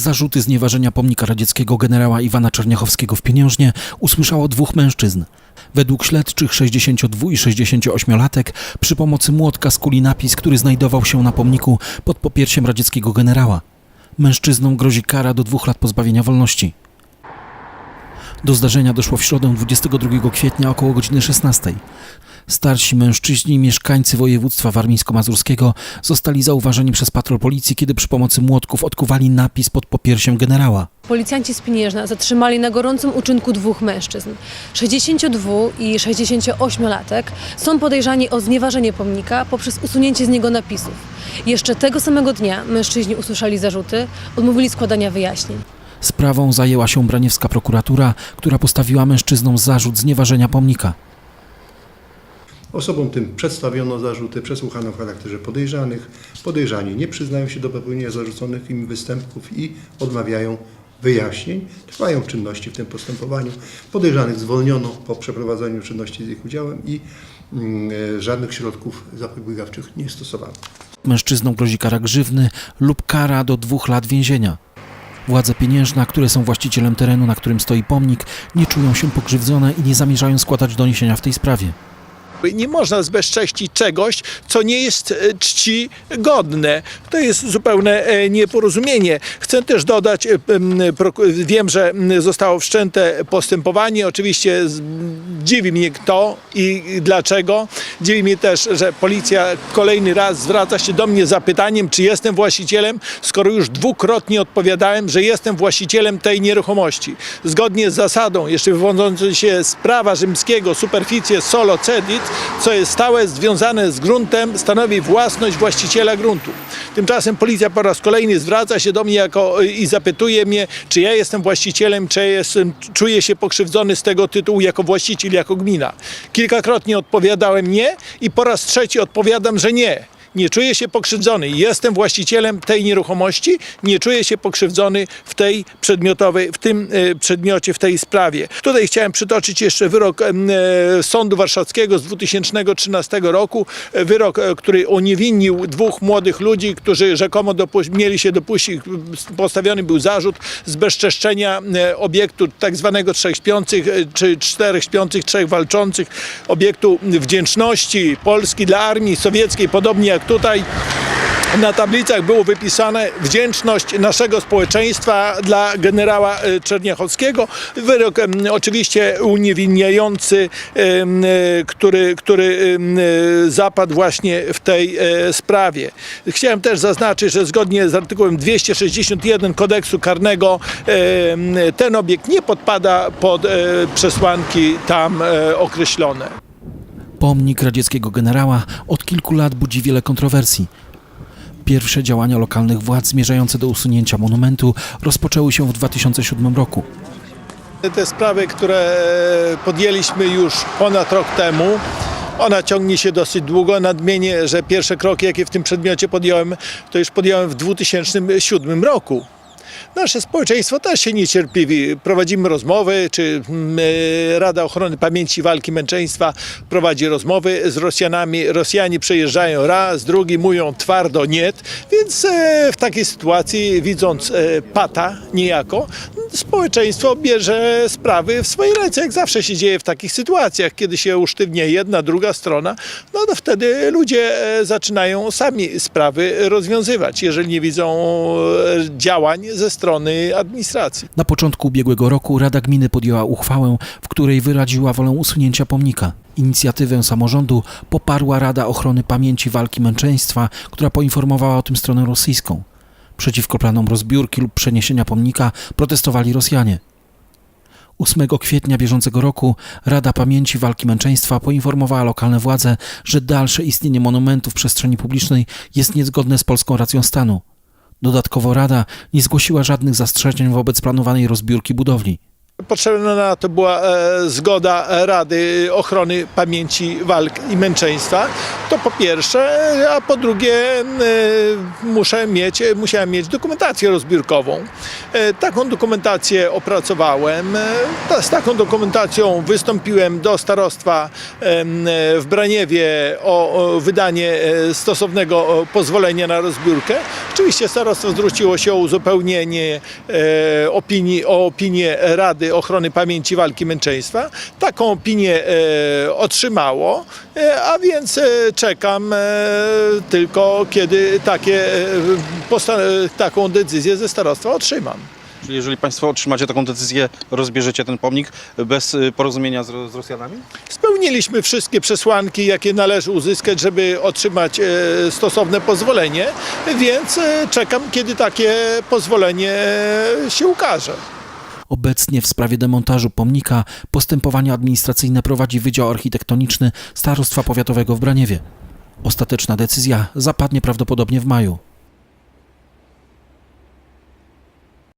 Zarzuty znieważenia pomnika radzieckiego generała Iwana Czerniachowskiego w Pieniążnie usłyszało dwóch mężczyzn. Według śledczych 62 i 68-latek przy pomocy młotka skuli napis, który znajdował się na pomniku pod popiersiem radzieckiego generała. Mężczyznom grozi kara do dwóch lat pozbawienia wolności. Do zdarzenia doszło w środę 22 kwietnia około godziny 16. Starsi mężczyźni, mieszkańcy województwa warmińsko-mazurskiego zostali zauważeni przez patrol policji, kiedy przy pomocy młotków odkuwali napis pod popiersiem generała. Policjanci z Pieniężna zatrzymali na gorącym uczynku dwóch mężczyzn. 62 i 68-latek są podejrzani o znieważenie pomnika poprzez usunięcie z niego napisów. Jeszcze tego samego dnia mężczyźni usłyszeli zarzuty, odmówili składania wyjaśnień. Sprawą zajęła się braniewska prokuratura, która postawiła mężczyznom zarzut znieważenia pomnika. Osobom tym przedstawiono zarzuty, przesłuchano w charakterze podejrzanych. Podejrzani nie przyznają się do popełnienia zarzuconych im występków i odmawiają wyjaśnień. Trwają czynności w tym postępowaniu. Podejrzanych zwolniono po przeprowadzeniu czynności z ich udziałem i mm, e, żadnych środków zapobiegawczych nie stosowano. Mężczyznom grozi kara grzywny lub kara do dwóch lat więzienia. Władze pieniężne, które są właścicielem terenu, na którym stoi pomnik, nie czują się pokrzywdzone i nie zamierzają składać doniesienia w tej sprawie. Nie można zbezcześcić czegoś, co nie jest e, czci godne. To jest zupełne e, nieporozumienie. Chcę też dodać, e, wiem, że zostało wszczęte postępowanie. Oczywiście dziwi mnie kto i dlaczego. Dziwi mnie też, że policja kolejny raz zwraca się do mnie zapytaniem, czy jestem właścicielem, skoro już dwukrotnie odpowiadałem, że jestem właścicielem tej nieruchomości. Zgodnie z zasadą, jeszcze wywodzącą się z prawa rzymskiego, superficie solo cedit, co jest stałe, związane z gruntem, stanowi własność właściciela gruntu. Tymczasem policja po raz kolejny zwraca się do mnie jako, i zapytuje mnie, czy ja jestem właścicielem, czy jestem, czuję się pokrzywdzony z tego tytułu jako właściciel, jako gmina. Kilkakrotnie odpowiadałem nie i po raz trzeci odpowiadam, że nie. Nie czuję się pokrzywdzony. Jestem właścicielem tej nieruchomości. Nie czuję się pokrzywdzony w tej przedmiotowej, w tym e, przedmiocie, w tej sprawie. Tutaj chciałem przytoczyć jeszcze wyrok e, Sądu Warszawskiego z 2013 roku. E, Wyrok, który uniewinnił dwóch młodych ludzi, którzy rzekomo mieli się dopuścić, postawiony był zarzut zbezczeszczenia obiektu tak zwanego trzech śpiących, czy czterech śpiących, trzech walczących, obiektu wdzięczności Polski dla armii sowieckiej, podobnie jak tutaj na tablicach było wypisane wdzięczność naszego społeczeństwa dla generała e, Czerniachowskiego. Wyrok oczywiście uniewinniający, e, który, który e, zapadł właśnie w tej sprawie. Chciałem też zaznaczyć, że zgodnie z artykułem 261 kodeksu karnego ten obiekt nie podpada pod przesłanki tam określone. Pomnik radzieckiego generała od kilku lat budzi wiele kontrowersji. Pierwsze działania lokalnych władz zmierzające do usunięcia monumentu rozpoczęły się w 2007 roku. Te sprawy, które podjęliśmy już ponad rok temu, ona ciągnie się dosyć długo. Nadmienię, że pierwsze kroki, jakie w tym przedmiocie podjąłem, to już podjąłem w 2007 roku. Nasze społeczeństwo też się niecierpliwi. Prowadzimy rozmowy, czy mm, e, Rada Ochrony Pamięci Walki Męczeństwa prowadzi rozmowy z Rosjanami. Rosjanie przejeżdżają raz, drugi, mówią twardo nie, więc e, w takiej sytuacji, widząc e, pata niejako, społeczeństwo bierze sprawy w swoje ręce, jak zawsze się dzieje w takich sytuacjach, kiedy się usztywnia jedna, druga strona, no to wtedy ludzie zaczynają sami sprawy rozwiązywać, jeżeli nie widzą działań ze strony administracji. Na początku ubiegłego roku Rada Gminy podjęła uchwałę, w której wyraziła wolę usunięcia pomnika. Inicjatywę samorządu poparła Rada Ochrony Pamięci Walki Męczeństwa, która poinformowała o tym stronę rosyjską. Przeciwko planom rozbiórki lub przeniesienia pomnika protestowali Rosjanie. 8 kwietnia bieżącego roku Rada Pamięci Walki Męczeństwa poinformowała lokalne władze, że dalsze istnienie monumentu w przestrzeni publicznej jest niezgodne z polską racją stanu. Dodatkowo Rada nie zgłosiła żadnych zastrzeżeń wobec planowanej rozbiórki budowli. Potrzebna na to była e, zgoda Rady Ochrony Pamięci Walk i Męczeństwa. To po pierwsze, a po drugie e, muszę mieć, musiałem mieć dokumentację rozbiórkową. E, taką dokumentację opracowałem. E, z taką dokumentacją wystąpiłem do starostwa w Braniewie o, wydanie e, stosownego e, pozwolenia na rozbiórkę. Oczywiście starostwo zwróciło się o uzupełnienie e, opinii, o opinię Rady Ochrony Pamięci Walki Męczeństwa. Taką opinię e, otrzymało, e, a więc e, czekam tylko kiedy takie, taką decyzję ze starostwa otrzymam. Czyli jeżeli Państwo otrzymacie taką decyzję, rozbierzecie ten pomnik bez porozumienia z, z Rosjanami? Spełniliśmy wszystkie przesłanki, jakie należy uzyskać, żeby otrzymać stosowne pozwolenie, więc czekam, kiedy takie pozwolenie się ukaże. Obecnie w sprawie demontażu pomnika postępowanie administracyjne prowadzi Wydział Architektoniczny Starostwa Powiatowego w Braniewie. Ostateczna decyzja zapadnie prawdopodobnie w maju.